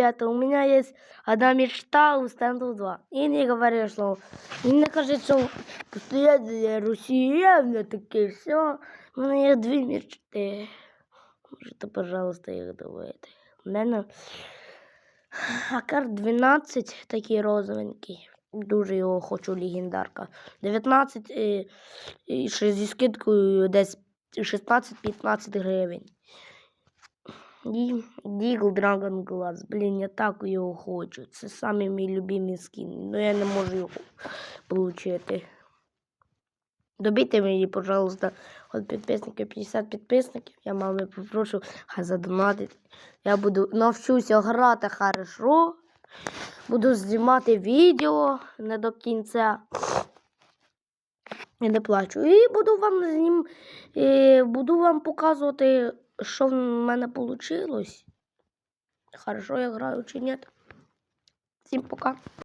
ребята, у меня есть одна мечта у стендов 2. И не говорю, что... І не кажуть, що постоянно росіяни таке, все. У мене є дві мечти. Можете, пожалуйста, їх давайте. У мене Акар 12 такий розовенький. Дуже його хочу легендарка. 19 і, і ще зі десь 16-15 гривень. І Дігл Dragon Glass. Блін, я так його хочу. Це самий мій любимий скін. Ну я не можу його отримати. Добійте мені, пожалуйста, от підписників 50 підписників. Я мами попрошу хай задонатить. Я буду навчуся грати хорошо. Буду знімати відео не до кінця. І не плачу. І буду вам знім... і буду вам показувати, що в мене вийшло. Хорошо я граю чи ні. Всім пока.